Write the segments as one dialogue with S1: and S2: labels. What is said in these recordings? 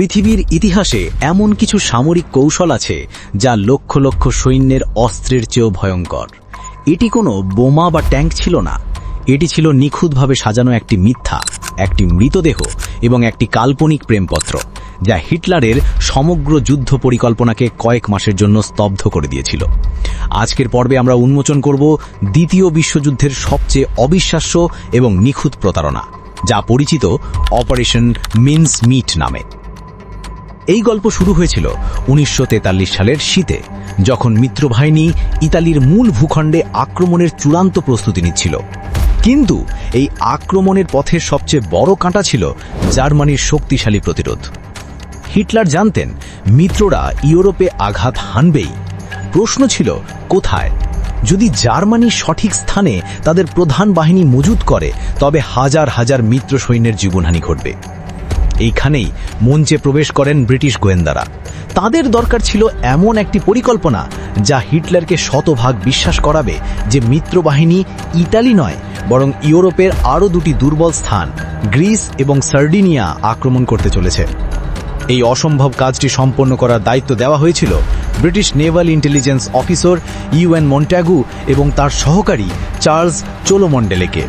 S1: পৃথিবীর ইতিহাসে এমন কিছু সামরিক কৌশল আছে যা লক্ষ লক্ষ সৈন্যের অস্ত্রের চেয়েও ভয়ঙ্কর। এটি কোনো বোমা বা ট্যাঙ্ক ছিল না। এটি ছিল নিখুঁতভাবে সাজানো একটি মিথ্যা, একটি মৃতদেহ এবং একটি কাল্পনিক প্রেমপত্র, যা হিটলারের সমগ্র যুদ্ধ পরিকল্পনাকে কয়েক মাসের জন্য স্তব্ধ করে দিয়েছিল। আজকের পর্বে আমরা উন্মোচন করব দ্বিতীয় বিশ্বযুদ্ধের সবচেয়ে অবিশ্বাস্য এবং নিখুঁত প্রতারণা, যা পরিচিত অপারেশন মিন্স মিট নামে। এই গল্প শুরু হয়েছিল উনিশশো তেতাল্লিশ সালের শীতে, যখন মিত্রবাহিনী ইতালির মূল ভূখণ্ডে আক্রমণের চূড়ান্ত প্রস্তুতি নিচ্ছিল। কিন্তু এই আক্রমণের পথে সবচেয়ে বড় কাঁটা ছিল জার্মানির শক্তিশালী প্রতিরোধ। হিটলার জানতেন, মিত্ররা ইউরোপে আঘাত হানবেই। প্রশ্ন ছিল, কোথায়? যদি জার্মানি সঠিক স্থানে তাদের প্রধান বাহিনী মজুত করে, তবে হাজার হাজার মিত্র সৈন্যের জীবনহানি ঘটবে। এইখানেই মঞ্চে প্রবেশ করেন ব্রিটিশ গোয়েন্দারা। তাদের দরকার ছিল এমন একটি পরিকল্পনা যা হিটলারকে শতভাগ বিশ্বাস করাবে যে মিত্রবাহিনী ইতালি নয়, বরং ইউরোপের আরও দুটি দুর্বল স্থান, গ্রিস এবং সার্ডিনিয়া আক্রমণ করতে চলেছে। এই অসম্ভব কাজটি সম্পন্ন করার দায়িত্ব দেওয়া হয়েছিল British naval intelligence officer Ewen Montagu এবং তার সহকারী চার্লস চোলোমন্ডেলেকে।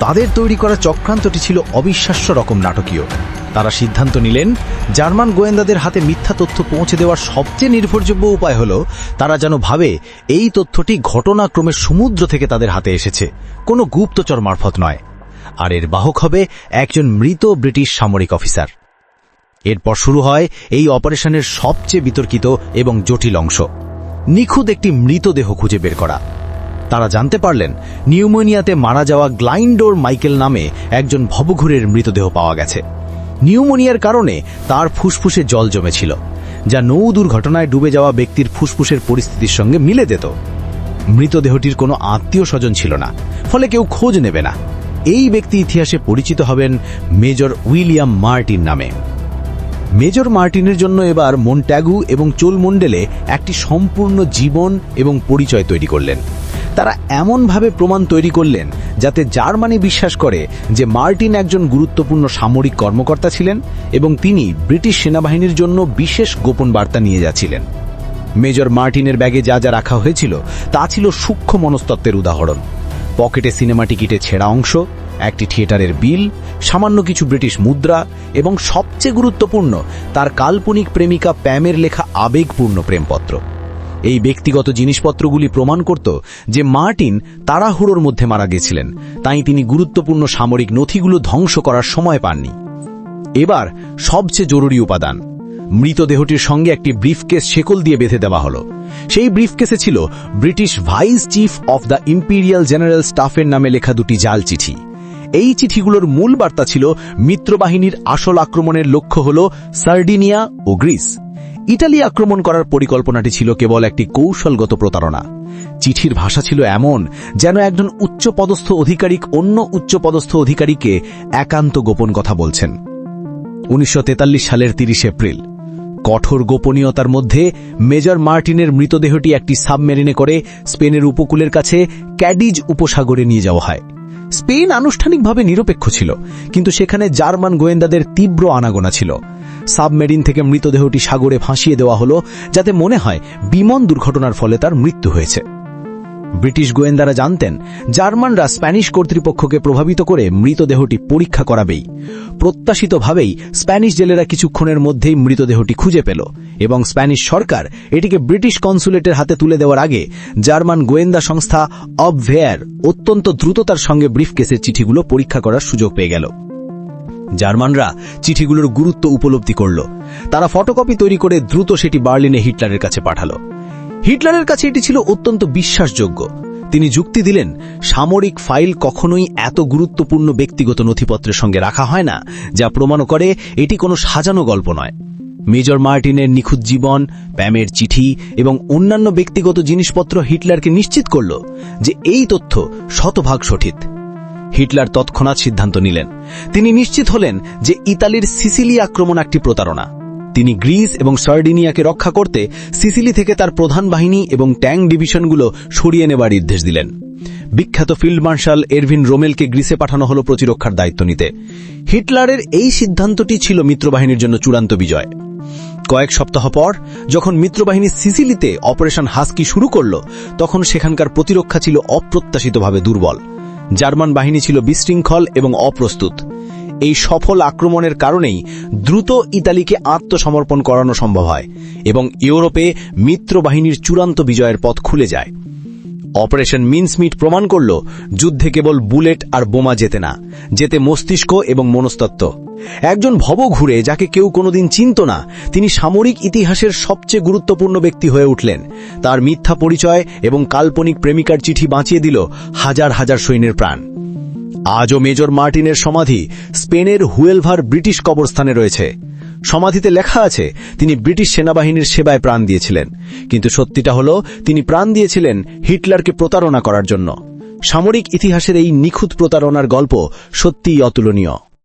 S1: তাদের তৈরি করা চক্রান্তটি ছিল অবিশ্বাস্য রকম নাটকীয়। তারা সিদ্ধান্ত নিলেন, জার্মান গোয়েন্দাদের হাতে মিথ্যা তথ্য পৌঁছে দেওয়ার সবচেয়ে নির্ভরযোগ্য উপায় হল, তারা যেন ভাবে এই তথ্যটি ঘটনাক্রমে সমুদ্র থেকে তাদের হাতে এসেছে, কোনো গুপ্তচর মারফত নয়। আর এর বাহক হবে একজন মৃত ব্রিটিশ সামরিক অফিসার। এরপর শুরু হয় এই অপারেশনের সবচেয়ে বিতর্কিত এবং জটিল অংশ। নিখুঁত একটি মৃতদেহ খুঁজে বের করা। তারা জানতে পারলেন নিউমোনিয়াতে মারা যাওয়া গ্লাইন্ডোর মাইকেল নামে একজন ভবঘুরের মৃতদেহ পাওয়া গেছে। নিউমোনিয়ার কারণে তার ফুসফুসে জল জমেছিল, যা নৌ দুর্ঘটনায় ডুবে যাওয়া ব্যক্তির ফুসফুসের পরিস্থিতির সঙ্গে মিলে যেত। মৃতদেহটির কোনো আত্মীয় স্বজন ছিল না, ফলে কেউ খোঁজ নেবে না। এই ব্যক্তি ইতিহাসে পরিচিত হবেন মেজর উইলিয়াম মার্টিন নামে। মেজর মার্টিনের জন্য এবার মন্ট্যাগু এবং চোলমন্ডেলে একটি সম্পূর্ণ জীবন এবং পরিচয় তৈরি করলেন। তারা এমনভাবে প্রমাণ তৈরি করলেন যাতে জার্মানি বিশ্বাস করে যে মার্টিন একজন গুরুত্বপূর্ণ সামরিক কর্মকর্তা ছিলেন এবং তিনি ব্রিটিশ সেনাবাহিনীর জন্য বিশেষ গোপন বার্তা নিয়ে যাচ্ছিলেন। মেজর মার্টিনের ব্যাগে যা যা রাখা হয়েছিল, তা ছিল সূক্ষ্ম মনস্তত্ত্বের উদাহরণ। পকেটে সিনেমা টিকিটে ছেঁড়া অংশ, একটি থিয়েটারের বিল, সামান্য কিছু ব্রিটিশ মুদ্রা এবং সবচেয়ে গুরুত্বপূর্ণ, তার কাল্পনিক প্রেমিকা প্যামের লেখা আবেগপূর্ণ প্রেমপত্র। এই ব্যক্তিগত জিনিসপত্রগুলি প্রমাণ করত যে মার্টিন তাড়াহুড়োর মধ্যে মারা গেছিলেন। তাই তিনি গুরুত্বপূর্ণ সামরিক নথিগুলো ধ্বংস করার সময় পাননি। এবার সবচেয়ে জরুরি উপাদান। মৃতদেহটির সঙ্গে একটি ব্রিফকেস শেকল দিয়ে বেঁধে দেওয়া হলো। সেই ব্রিফকেসে ছিল British vice chief of the imperial general স্টাফের নামে লেখা দুটি জাল চিঠি। এই চিঠিগুলোর মূল বার্তা ছিল, মিত্রবাহিনীর আসল আক্রমণের লক্ষ্য হল সার্ডিনিয়া ও গ্রিস। ইটালি আক্রমণ করার পরিকল্পনাটি ছিল কেবল একটি কৌশলগত প্রতারণা। চিঠির ভাষা ছিল এমন যেন একজন উচ্চপদস্থ অধিকারিক অন্য উচ্চপদস্থ অধিকারীকে একান্ত গোপন কথা বলছেন। উনিশশো তেতাল্লিশ সালের তিরিশ এপ্রিল, কঠোর গোপনীয়তার মধ্যে মেজর মার্টিনের মৃতদেহটি একটি সাবমেরিনে করে স্পেনের উপকূলের কাছে ক্যাডিজ উপসাগরে নিয়ে যাওয়া হয়। স্পেন আনুষ্ঠানিকভাবে নিরপেক্ষ ছিল, কিন্তু সেখানে জার্মান গোয়েন্দাদের তীব্র আনাগোনা ছিল। সাবমেরিন থেকে মৃতদেহটি সাগরে ফাঁসিয়ে দেওয়া হলো যাতে মনে হয় বিমান দুর্ঘটনার ফলে তার মৃত্যু হয়েছে। ব্রিটিশ গোয়েন্দারা জানতেন, জার্মানরা স্প্যানিশ কর্তৃপক্ষকে প্রভাবিত করে মৃতদেহটি পরীক্ষা করাবেই। প্রত্যাশিতভাবেই স্প্যানিশ জেলেরা কিছুক্ষণের মধ্যেই মৃতদেহটি খুঁজে পেল এবং স্প্যানিশ সরকার এটিকে ব্রিটিশ কনসুলেটের হাতে তুলে দেওয়ার আগে জার্মান গোয়েন্দা সংস্থা অবভেয়ার অত্যন্ত দ্রুততার সঙ্গে ব্রিফকেসের চিঠিগুলো পরীক্ষা করার সুযোগ পেয়ে গেল। জার্মানরা চিঠিগুলোর গুরুত্ব উপলব্ধি করল। তারা ফটোকপি তৈরি করে দ্রুত সেটি বার্লিনে হিটলারের কাছে পাঠালো। হিটলারের কাছে এটি ছিল অত্যন্ত বিশ্বাসযোগ্য। তিনি যুক্তি দিলেন, সামরিক ফাইল কখনোই এত গুরুত্বপূর্ণ ব্যক্তিগত নথিপত্রের সঙ্গে রাখা হয় না, যা প্রমাণ করে এটি কোনো সাজানো গল্প নয়। মেজর মার্টিনের নিখুঁত জীবন, প্যামের চিঠি এবং অন্যান্য ব্যক্তিগত জিনিসপত্র হিটলারকে নিশ্চিত করল যে এই তথ্য শতভাগ সঠিক। হিটলার তৎক্ষণাৎ সিদ্ধান্ত নিলেন। তিনি নিশ্চিত হলেন যে ইতালির সিসিলি আক্রমণ একটি প্রতারণা। তিনি গ্রিস এবং সার্ডিনিয়াকে রক্ষা করতে সিসিলি থেকে তার প্রধান বাহিনী এবং ট্যাঙ্ক ডিভিশনগুলো সরিয়ে নেবার নির্দেশ দিলেন। বিখ্যাত ফিল্ড মার্শাল এরভিন রোমেলকে গ্রিসে পাঠানো হলো প্রতিরক্ষার দায়িত্ব নিতে। হিটলারের এই সিদ্ধান্তটি ছিল মিত্রবাহিনীর জন্য চূড়ান্ত বিজয়। কয়েক সপ্তাহ পর, যখন মিত্রবাহিনী সিসিলিতে অপারেশন হাস্কি শুরু করল, তখন সেখানকার প্রতিরক্ষা ছিল অপ্রত্যাশিতভাবে দুর্বল। জার্মান বাহিনী ছিল বিশৃঙ্খল এবং অপ্রস্তুত। এই সফল আক্রমণের কারণেই দ্রুত ইতালিকে আত্মসমর্পণ করানো সম্ভব হয় এবং ইউরোপে মিত্র বাহিনীর চূড়ান্ত বিজয়ের পথ খুলে যায়। অপারেশন মিনসমিট প্রমাণ করল, যুদ্ধে কেবল বুলেট আর বোমা যেতে না, যেতে মস্তিষ্ক এবং মনস্তত্ত্ব। একজন ভব ঘুরে যাকে কেউ কোনোদিন চিনত না, তিনি সামরিক ইতিহাসের সবচেয়ে গুরুত্বপূর্ণ ব্যক্তি হয়ে উঠলেন। তার মিথ্যা পরিচয় এবং কাল্পনিক প্রেমিকার চিঠি বাঁচিয়ে দিল হাজার হাজার সৈন্যের প্রাণ। আজও মেজর মার্টিনের সমাধি স্পেনের হুয়েলভার ব্রিটিশ কবরস্থানে রয়েছে। সমাধিতে লেখা আছে, তিনি ব্রিটিশ সেনাবাহিনীর সেবায় প্রাণ দিয়েছিলেন। কিন্তু সত্যিটা হল, তিনি প্রাণ দিয়েছিলেন হিটলারকে প্রতারণা করার জন্য। সামরিক ইতিহাসের এই নিখুঁত প্রতারণার গল্প সত্যিই অতুলনীয়।